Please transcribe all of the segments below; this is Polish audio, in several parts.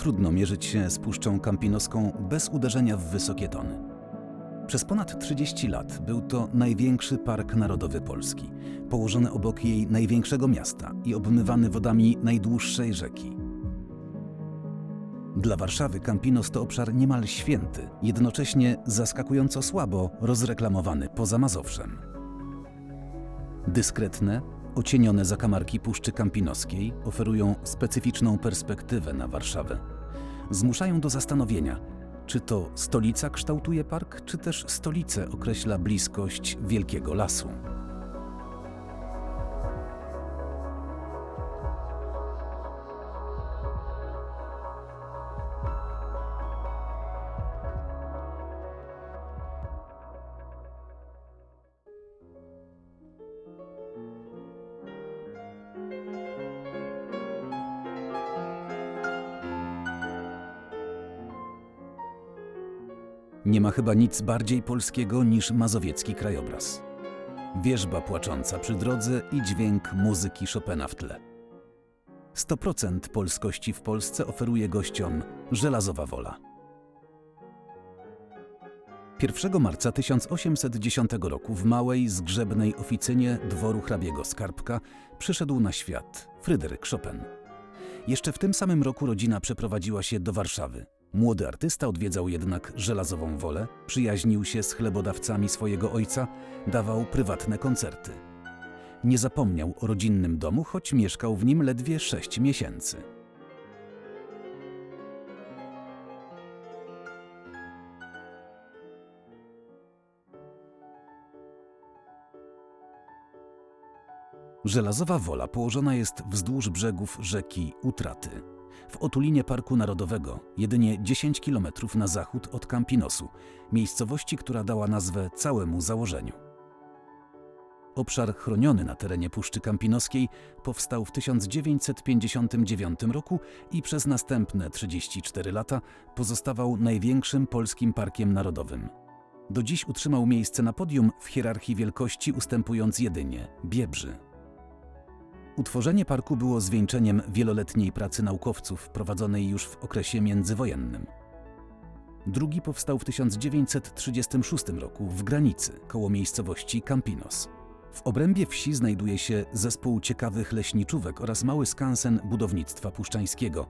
trudno mierzyć się z Puszczą Kampinoską bez uderzenia w wysokie tony. Przez ponad 30 lat był to największy park narodowy Polski, położony obok jej największego miasta i obmywany wodami najdłuższej rzeki. Dla Warszawy Campinos to obszar niemal święty, jednocześnie zaskakująco słabo rozreklamowany poza Mazowszem. Dyskretne, ocienione zakamarki Puszczy Kampinoskiej oferują specyficzną perspektywę na Warszawę. Zmuszają do zastanowienia, czy to stolica kształtuje park, czy też stolicę określa bliskość wielkiego lasu. Nie ma chyba nic bardziej polskiego niż mazowiecki krajobraz. Wierzba płacząca przy drodze i dźwięk muzyki Chopina w tle. 100% polskości w Polsce oferuje gościom żelazowa wola. 1 marca 1810 roku w małej, zgrzebnej oficynie dworu hrabiego Skarbka przyszedł na świat Fryderyk Chopin. Jeszcze w tym samym roku rodzina przeprowadziła się do Warszawy. Młody artysta odwiedzał jednak żelazową wolę, przyjaźnił się z chlebodawcami swojego ojca, dawał prywatne koncerty. Nie zapomniał o rodzinnym domu, choć mieszkał w nim ledwie sześć miesięcy. Żelazowa Wola położona jest wzdłuż brzegów rzeki Utraty. W otulinie Parku Narodowego, jedynie 10 km na zachód od Campinosu, miejscowości, która dała nazwę całemu założeniu. Obszar chroniony na terenie Puszczy Kampinoskiej powstał w 1959 roku i przez następne 34 lata pozostawał największym polskim parkiem narodowym. Do dziś utrzymał miejsce na podium w hierarchii wielkości, ustępując jedynie Biebrzy. Utworzenie parku było zwieńczeniem wieloletniej pracy naukowców prowadzonej już w okresie międzywojennym. Drugi powstał w 1936 roku w granicy koło miejscowości Campinos. W obrębie wsi znajduje się zespół ciekawych leśniczówek oraz mały skansen budownictwa puszczańskiego,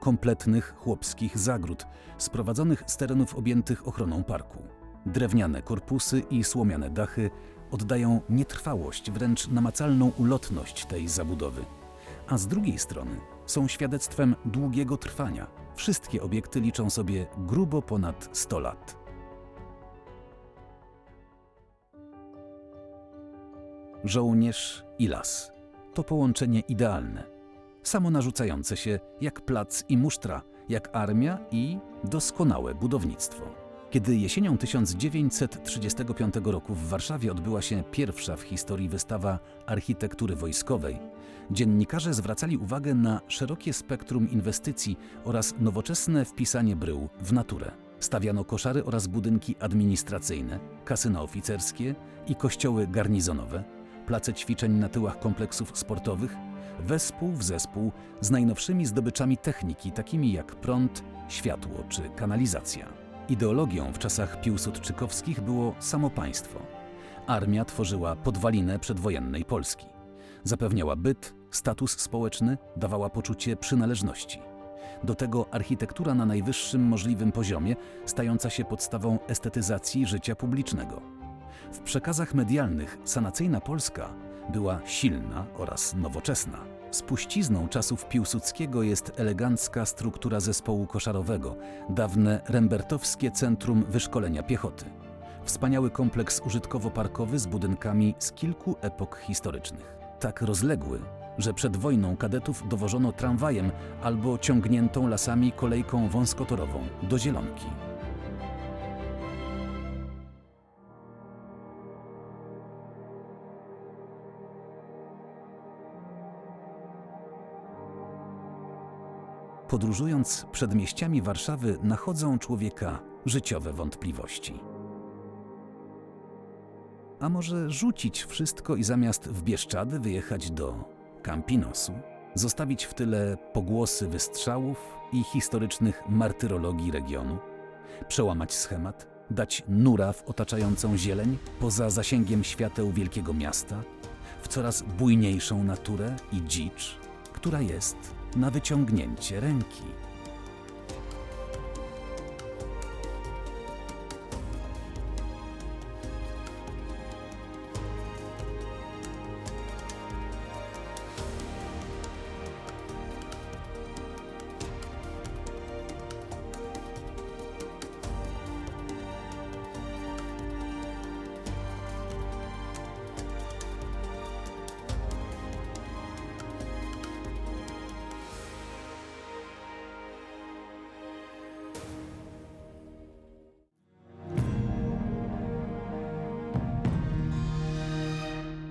kompletnych chłopskich zagród sprowadzonych z terenów objętych ochroną parku. Drewniane korpusy i słomiane dachy oddają nietrwałość, wręcz namacalną ulotność tej zabudowy. A z drugiej strony są świadectwem długiego trwania. Wszystkie obiekty liczą sobie grubo ponad 100 lat. Żołnierz i las to połączenie idealne, samo narzucające się jak plac i musztra, jak armia i doskonałe budownictwo. Kiedy jesienią 1935 roku w Warszawie odbyła się pierwsza w historii wystawa architektury wojskowej, dziennikarze zwracali uwagę na szerokie spektrum inwestycji oraz nowoczesne wpisanie brył w naturę. Stawiano koszary oraz budynki administracyjne, kasyna oficerskie i kościoły garnizonowe, place ćwiczeń na tyłach kompleksów sportowych, wespół w zespół z najnowszymi zdobyczami techniki, takimi jak prąd, światło czy kanalizacja. Ideologią w czasach piłsudczykowskich było samo państwo. Armia tworzyła podwalinę przedwojennej Polski. Zapewniała byt, status społeczny, dawała poczucie przynależności. Do tego architektura na najwyższym możliwym poziomie, stająca się podstawą estetyzacji życia publicznego. W przekazach medialnych sanacyjna Polska była silna oraz nowoczesna. Spuścizną czasów Piłsudskiego jest elegancka struktura zespołu koszarowego, dawne Rembertowskie Centrum Wyszkolenia Piechoty. Wspaniały kompleks użytkowo-parkowy z budynkami z kilku epok historycznych. Tak rozległy, że przed wojną kadetów dowożono tramwajem albo ciągniętą lasami kolejką wąskotorową do Zielonki. Podróżując przedmieściami Warszawy, nachodzą człowieka życiowe wątpliwości. A może rzucić wszystko i zamiast w Bieszczady wyjechać do Campinosu? Zostawić w tyle pogłosy wystrzałów i historycznych martyrologii regionu? Przełamać schemat? Dać nura w otaczającą zieleń poza zasięgiem świateł wielkiego miasta? W coraz bujniejszą naturę i dzicz, która jest na wyciągnięcie ręki.